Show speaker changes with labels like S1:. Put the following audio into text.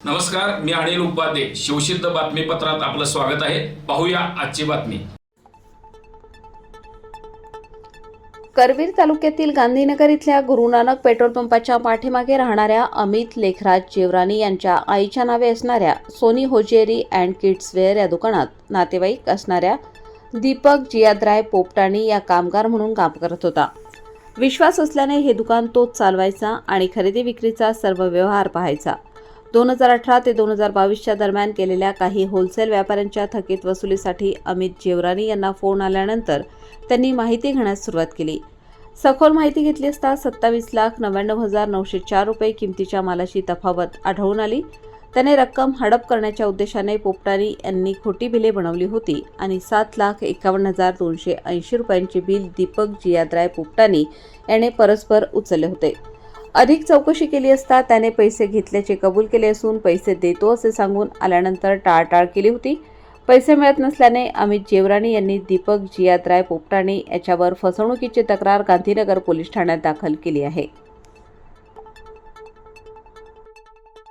S1: नमस्कार मी अनिल उपाध्ये. शिवसिद्ध बातमीपत्रात आपलं स्वागत आहे. पाहूया आजची बातमी.
S2: करवीर तालुक्यातील गांधीनगर इथल्या गुरुनानक पेट्रोल पंपाच्या पाठीमागे राहणाऱ्या अमित लेखराज जेवरानी यांच्या आईच्या नावे असणाऱ्या सोनी होजेरी अँड किड्सवेअर या दुकानात नातेवाईक असणाऱ्या दीपक जियाद्राय पोपटाणी या कामगार म्हणून काम करत होता. विश्वास असल्याने हे दुकान तोच चालवायचा आणि खरेदी विक्रीचा सर्व व्यवहार पाहायचा. दोन हजार अठरा ते दोन हजार बावीसच्या दरम्यान केलेल्या काही होलसेल व्यापाऱ्यांच्या थकीत वसुलीसाठी अमित जेवरानी यांना फोन आल्यानंतर त्यांनी माहिती घेण्यास सुरुवात केली. सखोल माहिती घेतली असता सत्तावीस लाख नव्याण्णव हजार नऊशे चार रुपये किमतीच्या मालाची तफावत आढळून आली. त्याने रक्कम हडप करण्याच्या उद्देशाने पोपटानी यांनी खोटी बिले बनवली होती आणि सात लाख एकावन्न हजार दोनशे ऐंशी रुपयांचे बिल दीपक जियादराय पोपटानी याने परस्पर उचलले होते. अधिक चौकशी केली असता त्याने पैसे घेतल्याचे कबूल केले असून पैसे देतो असे सांगून आल्यानंतर टाळटाळ केली होती. पैसे मिळत नसल्याने अमित जेवराणी यांनी दीपक जियादराय पोपटाणी याच्यावर फसवणुकीची तक्रार गांधीनगर पोलीस ठाण्यात दाखल केली आहे.